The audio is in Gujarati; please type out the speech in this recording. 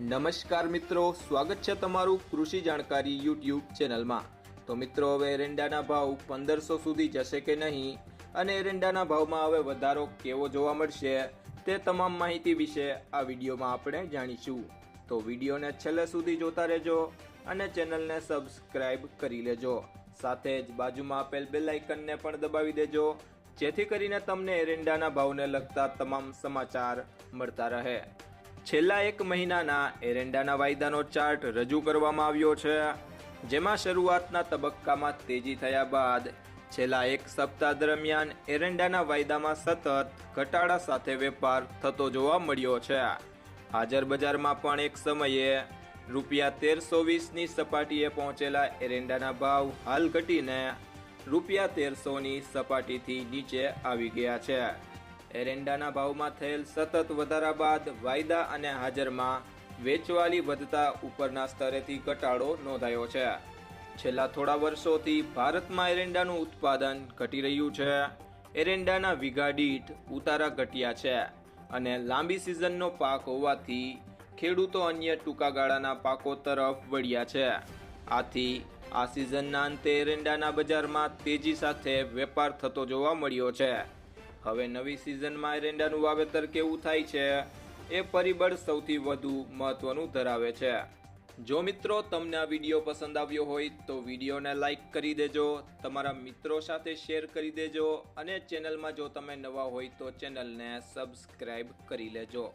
નમસ્કાર મિત્રો, સ્વાગત છે તમારું કૃષિ જાણકારી યુટ્યુબ ચેનલમાં. તો મિત્રો, હવે એરંડાના ભાવ પંદરસો સુધી જશે કે નહીં? અને એરંડાના ભાવમાં હવે વધારો કેવો જોવા મળશે તે તમામ માહિતી વિશે આ વિડીયોમાં આપણે જાણીશું. તો વિડીયોને છેલ્લે સુધી જોતા રહેજો અને ચેનલને સબસ્ક્રાઇબ કરી લેજો. સાથે જ બાજુમાં આપેલ બેલ આઇકનને પણ દબાવી દેજો, જેથી કરીને તમને એરંડાના ભાવને લગતા તમામ સમાચાર મળતા રહે. છેલ્લા એક મહિનાના એરંડાના વાયદાનો ચાર્ટ રજૂ કરવામાં આવ્યો છે. જેમાં શરૂઆતના તબક્કામાં તેજી થયા બાદ છેલ્લા એક સપ્તાહ દરમિયાન એરંડાના વાયદામાં સતત ઘટાડા સાથે વેપાર થતો જોવા મળ્યો છે. હાજર બજારમાં પણ એક સમયે રૂપિયા તેરસો વીસની સપાટીએ પહોંચેલા એરંડાના ભાવ હાલ ઘટીને રૂપિયા તેરસોની સપાટીથી નીચે આવી ગયા છે. એરંડાના ભાવમાં થયેલ સતત વધારા બાદ વાયદા અને હાજરમાં વેચવાલી વધતા ઉપરના સ્તરેથી ઘટાડો નોંધાયો છે. છેલ્લા થોડા વર્ષોથી ભારતમાં એરંડાનું ઉત્પાદન ઘટી રહ્યું છે. એરંડાના વીઘા દીઠ ઉતારા ઘટ્યા છે અને લાંબી સિઝનનો પાક હોવાથી ખેડૂતો અન્ય ટૂંકા ગાળાના પાકો તરફ વળ્યા છે. આથી આ સિઝનના અંતે એરંડાના બજારમાં તેજી સાથે વેપાર થતો જોવા મળ્યો છે. હવે નવી સિઝનમાં એરંડાનું વાવેતર કેવું થાય છે એ પરિબળ સૌથી વધુ મહત્વનું ધરાવે છે. જો મિત્રો તમને આ વીડિયો પસંદ આવ્યો હોય તો વિડીયોને લાઈક કરી દેજો, તમારા મિત્રો સાથે શેર કરી દેજો અને ચેનલમાં જો તમે નવા હોય તો ચેનલને સબસ્ક્રાઈબ કરી લેજો.